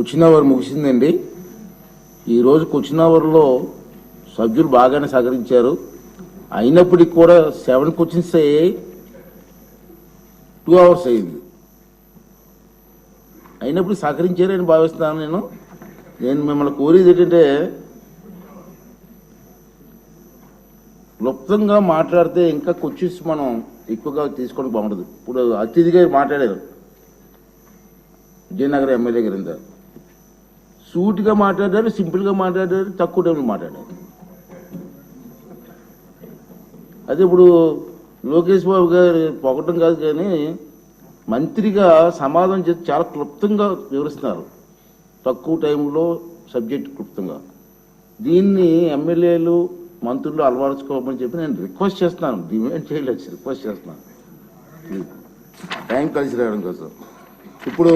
Question hour ముగిసిందండి. ఈరోజు question అవర్లో సభ్యులు బాగానే సహకరించారు. అయినప్పటికీ కూడా సెవెన్ క్వశ్చన్స్ అయ్యాయి టూ అవర్స్ అయింది. అయినప్పుడు సహకరించారని భావిస్తున్నాను నేను. నేను మిమ్మల్ని కోరేది ఏంటంటే క్లుప్తంగా మాట్లాడితే ఇంకా క్వశ్చన్స్ మనం ఎక్కువగా తీసుకోవడం బాగుంటుంది ఇప్పుడు అతిథిగా మాట్లాడారు. విజయనగరం ఎమ్మెల్యే గారు సూటిగా మాట్లాడారు సింపుల్గా మాట్లాడారు తక్కువ టైంలో మాట్లాడారు అదే ఇప్పుడు లోకేష్ బాబు గారు పొగటం కాదు కానీ మంత్రిగా సమాధానం చేసి చాలా క్లుప్తంగా వివరిస్తున్నారు. తక్కువ టైంలో సబ్జెక్ట్ క్లుప్తంగా. దీన్ని ఎమ్మెల్యేలు మంత్రులు అలవరుచుకోమని చెప్పి నేను రిక్వెస్ట్ చేస్తున్నాను. డిమాండ్ చేయలేదు రిక్వెస్ట్ చేస్తున్నాను. టైం కలిసి రావడం కోసం. ఇప్పుడు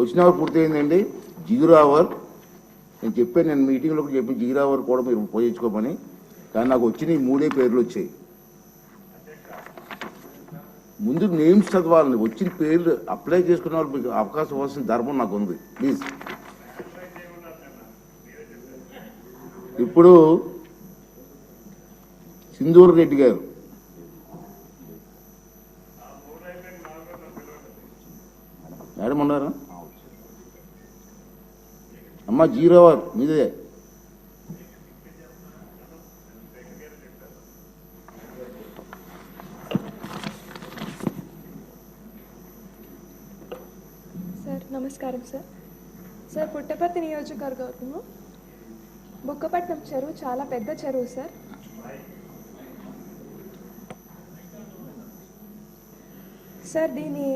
వచ్చిన పూర్తయిందండి. జిగురా అవర్ నేను చెప్పాను నేను మీటింగ్లో కూడా చెప్పి జీరో కూడా మీరు ఉపయోగించుకోమని కానీ నాకు వచ్చిన ఈ మూడే పేర్లు వచ్చాయి. ముందు నేమ్స్ చదవాలని వచ్చిన పేర్లు అప్లై చేసుకున్న వాళ్ళు మీకు అవకాశం ఇవ్వాల్సిన ధర్మం నాకు ఉంది. ప్లీజ్. ఇప్పుడు సింధూర్ రెడ్డి గారు మేడం ఉన్నారా అమ్మ జీరో అవర్ మీదే. సార్ నమస్కారం సార్. సార్ పుట్టపర్తి నియోజకవర్గము బుక్కపట్నం చెరువు చాలా పెద్ద చెరువు సార్. సార్ దీని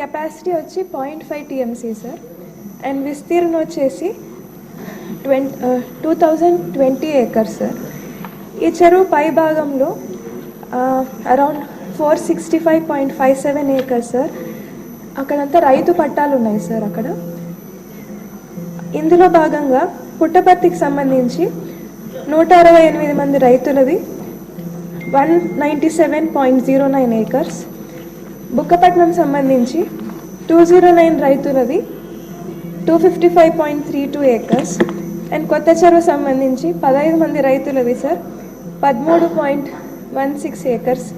కెపాసిటీ వచ్చి point five TMC sir. And విస్తీర్ణం వచ్చేసి twenty two thousand twenty acres sir ఈ చెరువు పై భాగంలో around four sixty five point five seven acres sir అక్కడంతా రైతు పట్టాలు ఉన్నాయి సార్ అక్కడ. ఇందులో భాగంగా పుట్టపర్తికి సంబంధించి నూట అరవై ఎనిమిది మంది రైతులది one ninety seven point zero nine acres Bukkapatnam సంబంధించి two zero nine రైతులది two fifty five point three two acres and కొత్త చెరువు సంబంధించి పదహైదు మంది రైతులది సార్ పదమూడు point one six acres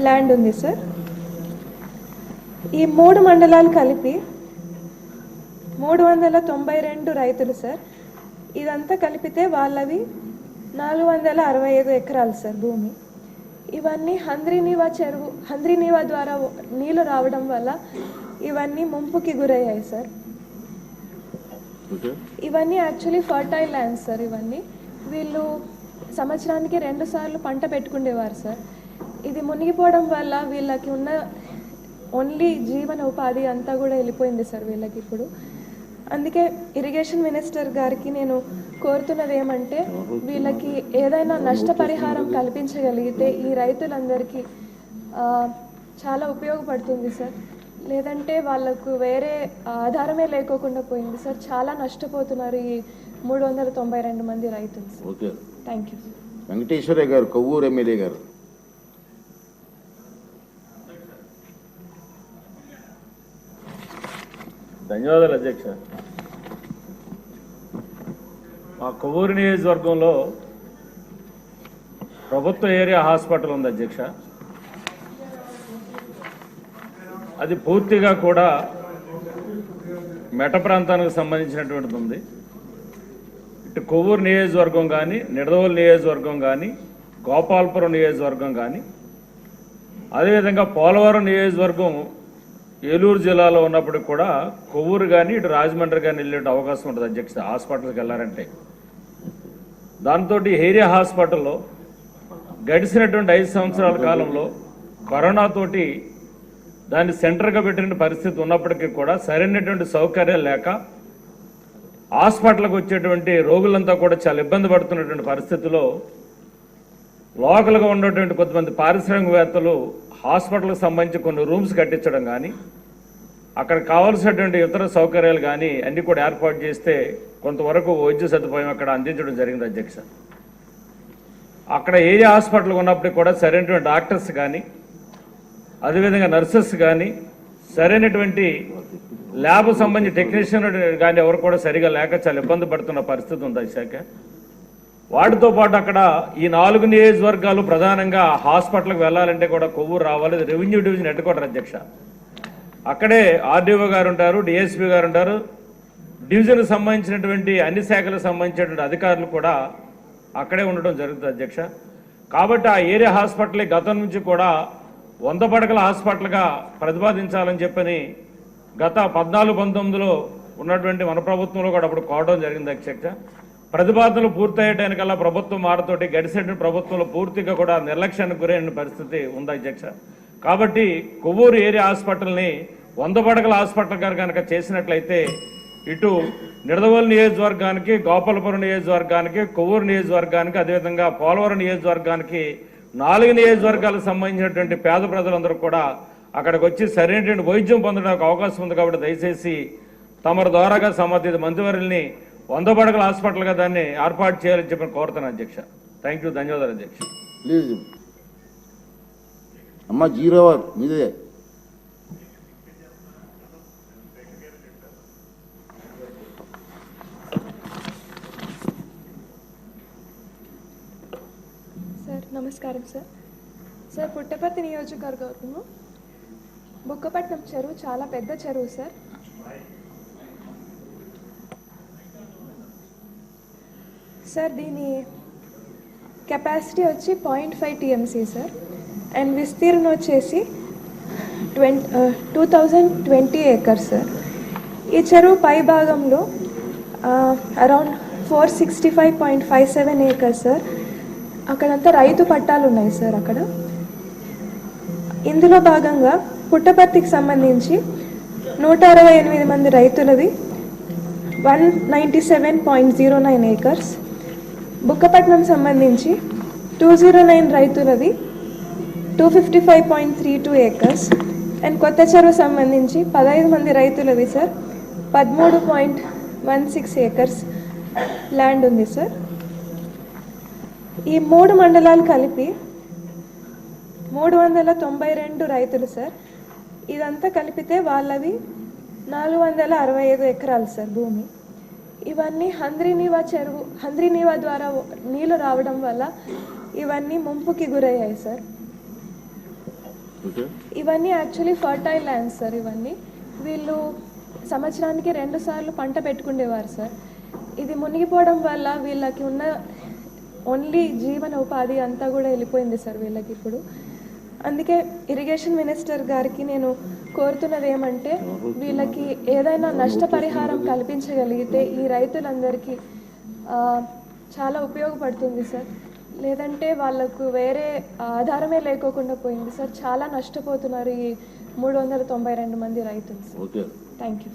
land ఉంది సార్ ఈ మూడు మండలాలు కలిపి మూడు వందల తొంభై రెండు రైతులు సార్ ఇదంతా కలిపితే వాళ్ళవి నాలుగు వందల అరవై ఐదు ఎకరాలు సార్ భూమి. ఇవన్నీ హంద్రీనీవా చెరువు హంద్రీనీవా ద్వారా నీళ్ళు రావడం వల్ల ఇవన్నీ ముంపుకి గురయ్యాయి సార్ ఇవన్నీ యాక్చువల్లీ ఫర్టైల్ ల్యాండ్స్ సార్ ఇవన్నీ. వీళ్ళు సంవత్సరానికి రెండు సార్లు పంట పెట్టుకుండేవారు సార్ ఇది మునిగిపోవడం వల్ల వీళ్ళకి ఉన్న ఓన్లీ జీవన ఉపాధి అంతా కూడా వెళ్ళిపోయింది సార్ వీళ్ళకి ఇప్పుడు. అందుకే ఇరిగేషన్ మినిస్టర్ గారికి నేను కోరుతున్నది ఏమంటే వీళ్ళకి ఏదైనా నష్టపరిహారం కల్పించగలిగితే ఈ రైతులందరికీ చాలా ఉపయోగపడుతుంది సార్ లేదంటే వాళ్ళకు వేరే ఆధారమే లేకోకుండా పోయింది. సార్ చాలా నష్టపోతున్నారు ఈ మూడు వందల తొంభై రెండు మంది రైతులు. Sir okay. Thank you. Venkateswarayya garu Kovvur MLA గారు. ధన్యవాదాలు అధ్యక్ష. మా కొవ్వూరు నియోజకవర్గంలో ప్రభుత్వ ఏరియా హాస్పిటల్ ఉంది అధ్యక్ష. అది పూర్తిగా కూడా మెట ప్రాంతానికి సంబంధించినటువంటిది ఉంది. ఇటు కొవ్వూరు నియోజకవర్గం కానీ నిడదవోలు నియోజకవర్గం కానీ గోపాలపురం నియోజకవర్గం కానీ అదేవిధంగా పోలవరం నియోజకవర్గం ఏలూరు జిల్లాలో ఉన్నప్పటికి కూడా కొవ్వూరు కానీ ఇటు రాజమండ్రి కానీ వెళ్ళే అవకాశం ఉంటుంది. అధ్యక్ష హాస్పిటల్కి వెళ్ళారంటే. దాంతో ఏరియా హాస్పిటల్లో గడిచినటువంటి ఐదు సంవత్సరాల కాలంలో కరోనాతోటి దాన్ని సెంటర్గా పెట్టిన పరిస్థితి ఉన్నప్పటికీ కూడా సరైనటువంటి సౌకర్యాలు లేక హాస్పిటల్కి వచ్చేటువంటి రోగులంతా కూడా చాలా ఇబ్బంది పడుతున్నటువంటి పరిస్థితిలో లోకల్గా ఉన్నటువంటి కొంతమంది పారిశ్రామికవేత్తలు హాస్పిటల్కి సంబంధించి కొన్ని రూమ్స్ కట్టించడం కానీ అక్కడ కావాల్సినటువంటి ఇతర సౌకర్యాలు కానీ అన్నీ కూడా ఏర్పాటు చేస్తే కొంతవరకు వైద్య సదుపాయం అక్కడ అందించడం జరిగింది అధ్యక్ష. అక్కడ ఏరియా హాస్పిటల్ ఉన్నప్పటికీ కూడా సరైనటువంటి డాక్టర్స్ కానీ అదేవిధంగా నర్సెస్ కానీ సరైనటువంటి ల్యాబ్ సంబంధించి టెక్నీషియన్ కానీ ఎవరు కూడా సరిగా లేక చాలా ఇబ్బంది పడుతున్న పరిస్థితి ఉంది ఈ శాఖ వాటితో పాటు అక్కడ ఈ నాలుగు నియోజకవర్గాలు ప్రధానంగా హాస్పిటల్కి వెళ్ళాలంటే కూడా కొవ్వు రావాలి. రెవెన్యూ డివిజన్ హెడ్ క్వార్టర్ అధ్యక్ష. అక్కడే ఆర్డీఓ గారు ఉంటారు డిఎస్పీ గారు ఉంటారు. డివిజన్కి సంబంధించినటువంటి అన్ని శాఖలకు సంబంధించినటువంటి అధికారులు కూడా అక్కడే ఉండడం జరుగుతుంది అధ్యక్ష. కాబట్టి ఆ ఏరియా హాస్పిటల్ గతం నుంచి కూడా వంద పడకల హాస్పిటల్గా ప్రతిపాదించాలని చెప్పని గత పద్నాలుగు పంతొమ్మిదిలో ఉన్నటువంటి మన ప్రభుత్వంలో కూడా అప్పుడు కోవడం జరిగింది అధ్యక్ష. ప్రతిపాదనలు పూర్తయ్యేటానికల్లా ప్రభుత్వం మారతోటి గడిసిన ప్రభుత్వంలో పూర్తిగా కూడా నిర్లక్ష్యానికి గురైన పరిస్థితి ఉంది అధ్యక్ష. కాబట్టి కొవ్వూరు ఏరియా హాస్పిటల్ని వంద పడకల హాస్పిటల్ గారు కనుక చేసినట్లయితే ఇటు నిడదవోలు నియోజకవర్గానికి గోపాలపురం నియోజకవర్గానికి కొవ్వూరు నియోజకవర్గానికి అదేవిధంగా పోలవరం నియోజకవర్గానికి నాలుగు నియోజకవర్గాలకు సంబంధించినటువంటి పేద ప్రజలందరూ కూడా అక్కడికి వచ్చి సరైనటువంటి వైద్యం పొందడానికి అవకాశం ఉంది కాబట్టి దయచేసి తమరి ద్వారాగా సంబంధిత మంత్రివర్యుల్ని వంద పడకల హాస్పిటల్గా దాన్ని ఏర్పాటు చేయాలని చెప్పి కోరుతాను అధ్యక్ష. థ్యాంక్ యూ ధన్యవాదాలు అధ్యక్ష. ప్లీజ్. అమ్మ జీరో మీదే సార్ నమస్కారం సార్ సార్ పుట్టపర్తి నియోజకవర్గంలో బుక్కపట్నం చెరువు చాలా పెద్ద చెరువు సార్ సార్ దీని కెపాసిటీ వచ్చి point five TMC sir and విస్తీర్ణం వచ్చేసి twenty two thousand twenty acres sir ఈ చెరువు పై భాగంలో around four sixty five point five seven acres sir అక్కడంతా రైతు పట్టాలు ఉన్నాయి సార్ అక్కడ. ఇందులో భాగంగా పుట్టపర్తికి సంబంధించి నూట అరవై ఎనిమిది మంది రైతులది one ninety seven point zero nine acres. Bukkapatnam సంబంధించి two zero nine రైతులది two fifty five point three two acres. And కొత్త చెరువు సంబంధించి పదహైదు మంది రైతులది సార్. పదమూడు point one six acres land ఉంది సార్. ఈ మూడు మండలాలు కలిపి మూడు వందల తొంభై రెండు రైతులు సార్. ఇదంతా కలిపితే వాళ్ళవి నాలుగు వందల అరవై ఐదు ఎకరాలు సార్ భూమి. ఇవన్నీ హంద్రీనీవా చెరువు హంద్రీనీవా ద్వారా నీళ్ళు రావడం వల్ల ఇవన్నీ ముంపుకి గురయ్యాయి సార్. ఇవన్నీ యాక్చువల్లీ ఫర్టైల్ ల్యాండ్స్ సార్ ఇవన్నీ. వీళ్ళు సంవత్సరానికి రెండు సార్లు పంట పెట్టుకునేవారు సార్. ఇది మునిగిపోవడం వల్ల వీళ్ళకి ఉన్న ఓన్లీ జీవన ఉపాధి అంతా కూడా వెళ్ళిపోయింది సార్ వీళ్ళకి ఇప్పుడు. అందుకే ఇరిగేషన్ మినిస్టర్ గారికి నేను కోరుతున్నది ఏమంటే వీళ్ళకి ఏదైనా నష్టపరిహారం కల్పించగలిగితే ఈ రైతులందరికీ చాలా ఉపయోగపడుతుంది సార్. లేదంటే వాళ్ళకు వేరే ఆధారమే లేకోకుండా పోయింది సార్. చాలా నష్టపోతున్నారు ఈ మూడు వందల తొంభై రెండు మంది రైతులు థ్యాంక్ యూ